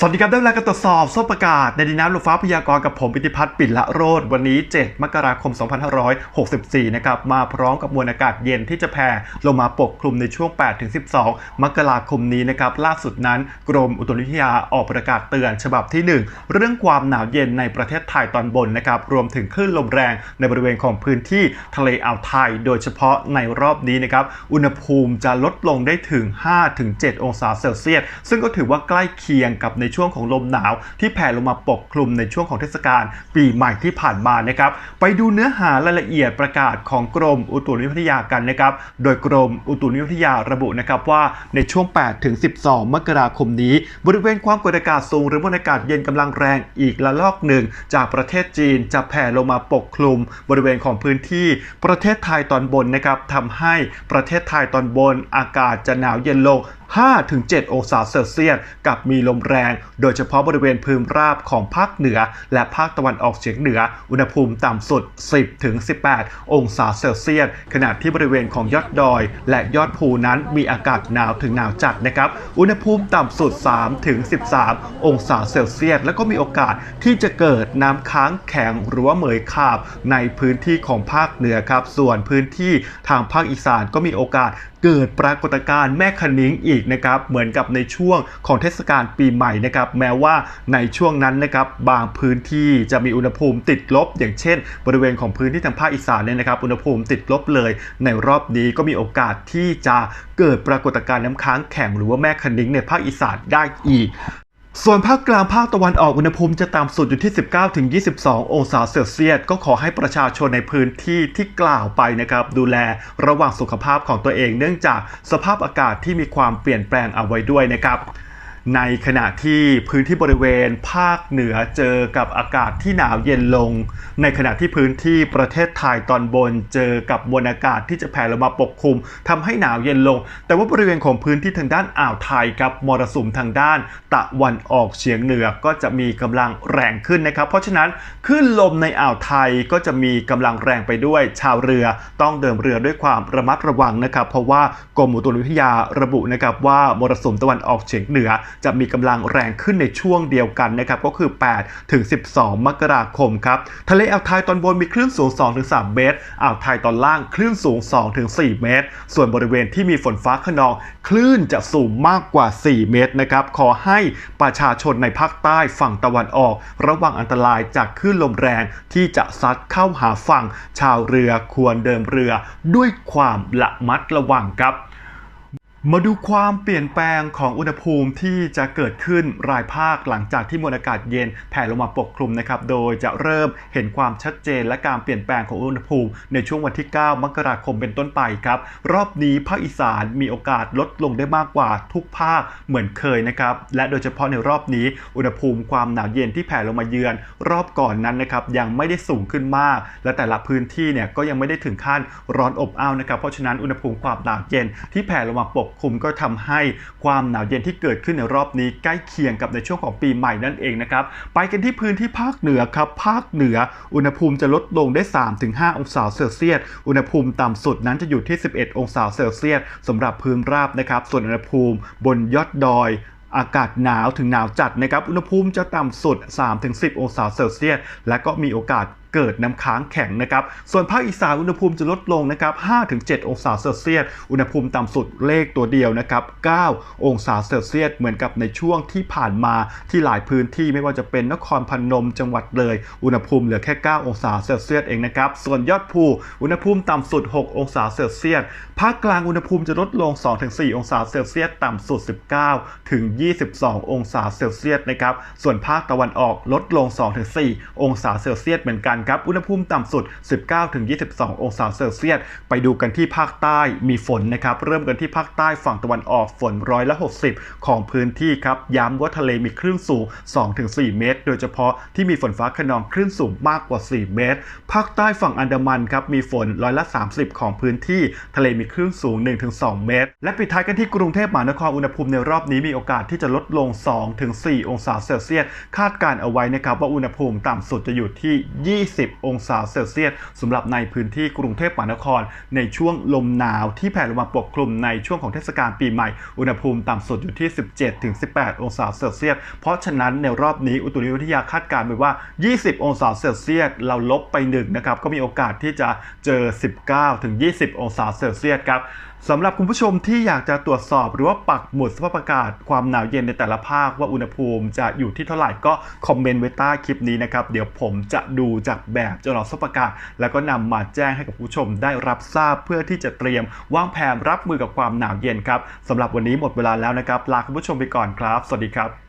สวัสดีครับได้เวลาการตรวจสอบสภาพอากาศในดินน้ำลมฟ้าพยากรณ์กับผมปิติพัฒน์ปิ่นละโรดวันนี้ 7 มกราคม 2564 นะครับมาพร้อมกับมวลอากาศเย็นที่จะแผ่ลงมาปกคลุมในช่วง 8-12 มกราคมนี้นะครับล่าสุดนั้นกรมอุตุนิยาออกประกาศเตือนฉบับที่ 1 เรื่องความหนาวเย็นในประเทศไทยตอนบนนะครับรวมถึงคลื่นลมแรงในบริเวณของพื้นที่ทะเลอ่าวไทย โดยเฉพาะในรอบนี้นะครับอุณหภูมิจะลดลงได้ถึง 5-7 องศาเซลเซียสซึ่งก็ถือว่าใกล้เคียงกับในช่วงของลมหนาวที่แผ่ลงมาปกคลุมในช่วงของเทศกาลปีใหม่ที่ผ่านมานะครับไปดูเนื้อหารายละเอียดประกาศของกรมอุตุนิยมวิทยากันนะครับ โดยกรมอุตุนิยมวิทยาระบุนะครับว่าในช่วง 8 ถึง 12 มกราคมนี้ บริเวณความกดอากาศสูงหรือมวลอากาศเย็นกำลังแรงอีกระลอกหนึ่ง จากประเทศจีนจะแผ่ลงมาปกคลุม บริเวณของพื้นที่ประเทศไทยตอนบนนะครับทำให้ประเทศไทยตอนบนอากาศจะหนาวเย็นลง 5-7 องศาเซลเซียสกับมีลมแรง โดยเฉพาะบริเวณพื้นราบของภาคเหนือ และภาคตะวันออกเฉียงเหนือ อุณหภูมิต่ำสุด 10-18 องศาเซลเซียส ขณะที่บริเวณของยอดดอย และยอดภูนั้นมีอากาศหนาวถึงหนาวจัดนะครับ อุณหภูมิต่ำสุด 3-13 องศาเซลเซียส แล้วก็มีโอกาสที่จะเกิดน้ำค้างแข็งหรือว่าเหมยขาบในพื้นที่ของภาคเหนือครับ ส่วนพื้นที่ทางภาคอีสานก็มีโอกาสเกิดปรากฏการณ์แม่คะนิ้งอีกนะครับเหมือนกับในช่วงของเทศกาลปีใหม่นะครับแม้ว่าในช่วงนั้นนะครับบางพื้นที่จะมีอุณหภูมิติดลบ อย่างเช่น บริเวณของพื้นที่ทางภาคอีสานเนี่ยนะครับอุณหภูมิติดลบเลย ในรอบนี้ก็มีโอกาสที่จะเกิดปรากฏการณ์น้ำค้างแข็งหรือว่าแม่คะนิ้งในภาคอีสานได้อีก ส่วนภาคกลางภาคตะวันออกอุณหภูมิจะต่ำสุดอยู่ที่ 19-22 องศาเซลเซียส ก็ขอให้ประชาชนในพื้นที่ที่กล่าวไปนะครับ ดูแลระหว่างสุขภาพของตัวเองเนื่องจากสภาพอากาศที่มีความเปลี่ยนแปลงเอาไว้ด้วยนะครับ ในขณะที่พื้นที่บริเวณภาคเหนือเจอกับอากาศที่หนาวเย็นลง ในขณะที่พื้นที่ประเทศไทยตอนบนเจอกับมวลอากาศที่จะแผ่ลงมาปกคลุมทำให้หนาวเย็นลง แต่ว่าบริเวณของพื้นที่ทางด้านอ่าวไทยครับมรสุมทางด้านตะวันออกเฉียงเหนือก็จะมีกำลังแรงขึ้นนะครับ เพราะฉะนั้นคลื่นลมในอ่าวไทยก็จะมีกำลังแรงไปด้วย ชาวเรือต้องเดินเรือด้วยความระมัดระวังนะครับ เพราะว่ากรมอุตุนิยมวิทยาระบุนะครับว่ามรสุมตะวันออกเฉียงเหนือจะมีกำลังแรงขึ้นในช่วงเดียวกันนะครับก็คือ 8 ถึง 12 มกราคมครับทะเลอ่าวไทยตอนบนมีคลื่นสูง 2 ถึง 3 เมตรอ่าวไทยตอนล่างคลื่นสูง 2 ถึง 4 เมตร ส่วนบริเวณที่มีฝนฟ้าขนอง คลื่นจะสูงมากกว่า 4 เมตรนะครับขอให้ประชาชนในภาคใต้ฝั่งตะวันออก ระวังอันตรายจากคลื่นลมแรงที่จะซัดเข้าหาฝั่ง ชาวเรือควรเดินเรือด้วยความระมัดระวังครับ มาดูความเปลี่ยนแปลงของอุณหภูมิที่จะเกิดขึ้นรายภาคหลังจากที่มวลอากาศเย็นแผ่ลงมาปกคลุมนะครับ โดยจะเริ่มเห็นความชัดเจนและการเปลี่ยนแปลงของอุณหภูมิในช่วงวันที่ 9 มกราคมเป็นต้นไปครับ รอบนี้ภาคอีสานมีโอกาสลดลงได้มากกว่าทุกภาคเหมือนเคยนะครับ และโดยเฉพาะในรอบนี้ อุณหภูมิความหนาวเย็นที่แผ่ลงมาเยือน รอบก่อนนั้นนะครับยังไม่ได้สูงขึ้นมาก และแต่ละพื้นที่เนี่ยก็ยังไม่ได้ถึงขั้นร้อนอบอ้าวนะครับ เพราะฉะนั้นอุณหภูมิความหนาวเย็นที่แผ่ลงมาปกคลุมก็ทำให้ความหนาวเย็นที่เกิดขึ้นในรอบนี้ใกล้เคียงกับในช่วงของปีใหม่นั่นเองนะครับ ไปกันที่พื้นที่ภาคเหนือครับ ภาคเหนือ อุณหภูมิจะลดลงได้ 3-5 องศาเซลเซียส อุณหภูมิต่ำสุดนั้นจะอยู่ที่ 11 องศาเซลเซียสสำหรับพื้นราบนะครับ ส่วนอุณหภูมิบนยอดดอยอากาศหนาวถึงหนาวจัดนะครับ อุณหภูมิจะต่ำสุด 3-10 องศาเซลเซียส และก็มีโอกาสเกิดน้ำค้างแข็งนะครับ ส่วนภาคอีสานอุณหภูมิจะลดลงนะครับ 5-7 องศาเซลเซียส อุณหภูมิต่ำสุดเลขตัวเดียวนะครับ 9 องศาเซลเซียส เหมือนกับในช่วงที่ผ่านมาที่หลายพื้นที่ไม่ว่าจะเป็นนครพนมจังหวัดเลย อุณหภูมิเหลือแค่ 9 องศาเซลเซียสเองนะครับ ส่วนยอดภู อุณหภูมิต่ำสุด 6 องศาเซลเซียส ภาคกลางอุณหภูมิจะลดลง 2-4 องศาเซลเซียส ต่ำสุด 19 ถึง 22 องศาเซลเซียสนะครับ ส่วนภาคตะวันออกลดลง 2-4 องศาเซลเซียสเหมือนกันครับ อุณหภูมิต่ำสุด 19ถึง22 องศาเซลเซียส ไปดูกันที่ภาคใต้มีฝนนะครับ เริ่มกันที่ภาคใต้ฝั่งตะวันออกฝนร้อยละ 60 ของพื้นที่ครับ ย้ำว่าทะเลมีคลื่นสูง 2-4 เมตร โดยเฉพาะที่มีฝนฟ้าขนองคลื่นสูงมากกว่า 4 เมตร ภาคใต้ฝั่งอันดามันครับ มีฝนร้อยละ 30 ของพื้นที่ ทะเลมีคลื่นสูง 1-2 เมตร และปิดท้ายกันที่กรุงเทพมหานคร อุณหภูมิในรอบนี้มีโอกาสที่จะลดลง 2-4 องศาเซลเซียส คาดการเอาไว้นะครับว่าอุณหภูมิต่ำสุดจะอยู่ที่20 องศาเซลเซียสสำหรับในพื้นที่กรุงเทพมหานคร ในช่วงลมหนาวที่แผ่ลงมาปกคลุมในช่วงของเทศกาลปีใหม่ อุณหภูมิต่ำสุดอยู่ที่ 17-18 องศาเซลเซียส เพราะฉะนั้นในรอบนี้อุตุนิยมวิทยาคาดการณ์ไว้ว่า 20 องศาเซลเซียสเราลบไปหนึ่งนะครับก็มีโอกาสที่จะเจอ 19-20 องศาเซลเซียสครับสำหรับคุณผู้ชมที่อยากจะตรวจสอบหรือว่าปักหมุดสภาพอากาศความหนาวเย็นในแต่ละภาคว่าอุณหภูมิจะอยู่ที่เท่าไหร่ก็คอมเมนต์ไว้ใต้คลิปนี้นะครับ เดี๋ยวผมจะดูจากแบบจำลองสภาพอากาศ แล้วก็นำมาแจ้งให้กับผู้ชมได้รับทราบเพื่อที่จะเตรียมวางแผนรับมือกับความหนาวเย็นครับสำหรับวันนี้หมดเวลาแล้วนะครับลาคุณผู้ชมไปก่อนครับ สวัสดีครับ